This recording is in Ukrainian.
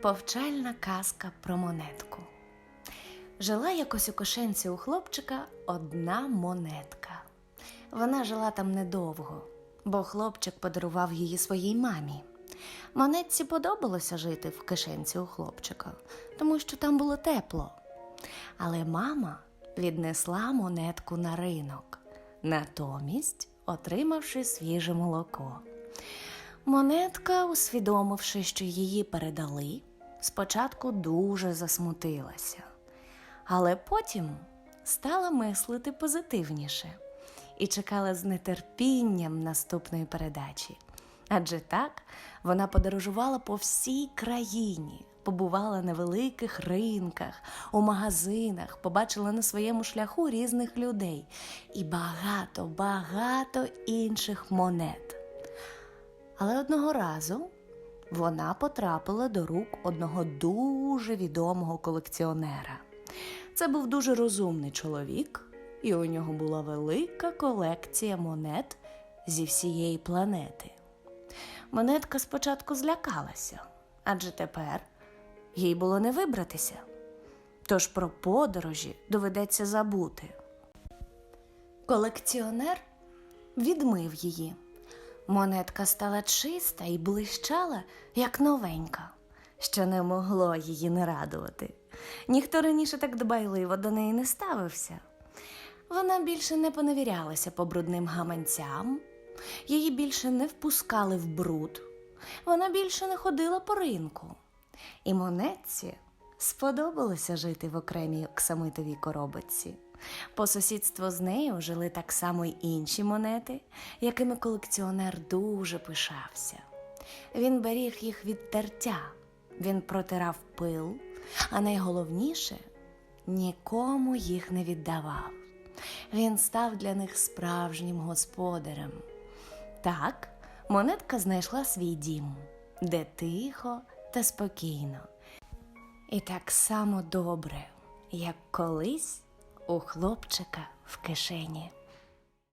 Повчальна казка про монетку. Жила якось у кошенці у хлопчика одна монетка. Вона жила там недовго, бо хлопчик подарував її своїй мамі. Монетці подобалося жити в кишенці у хлопчика, тому що там було тепло. Але мама віднесла монетку на ринок, натомість отримавши свіже молоко. Монетка, усвідомивши, що її передали, спочатку дуже засмутилася, але потім стала мислити позитивніше і чекала з нетерпінням наступної передачі. Адже так вона подорожувала по всій країні, побувала на великих ринках, у магазинах, побачила на своєму шляху різних людей і багато, багато інших монет. Але одного разу вона потрапила до рук одного дуже відомого колекціонера. Це був дуже розумний чоловік, і у нього була велика колекція монет зі всієї планети. Монетка спочатку злякалася, адже тепер їй було не вибратися. Тож про подорожі доведеться забути. Колекціонер відмив її. Монетка стала чиста і блищала, як новенька, що не могло її не радувати. Ніхто раніше так дбайливо до неї не ставився. Вона більше не поневірялася по брудним гаманцям, її більше не впускали в бруд, вона більше не ходила по ринку. І монетці сподобалося жити в окремій оксамитовій коробочці. По сусідству з нею жили так само й інші монети, якими колекціонер дуже пишався. Він беріг їх від тертя, він протирав пил, а найголовніше нікому їх не віддавав. Він став для них справжнім господарем. Так, монетка знайшла свій дім, де тихо та спокійно. І так само добре, як колись у хлопчика в кишені.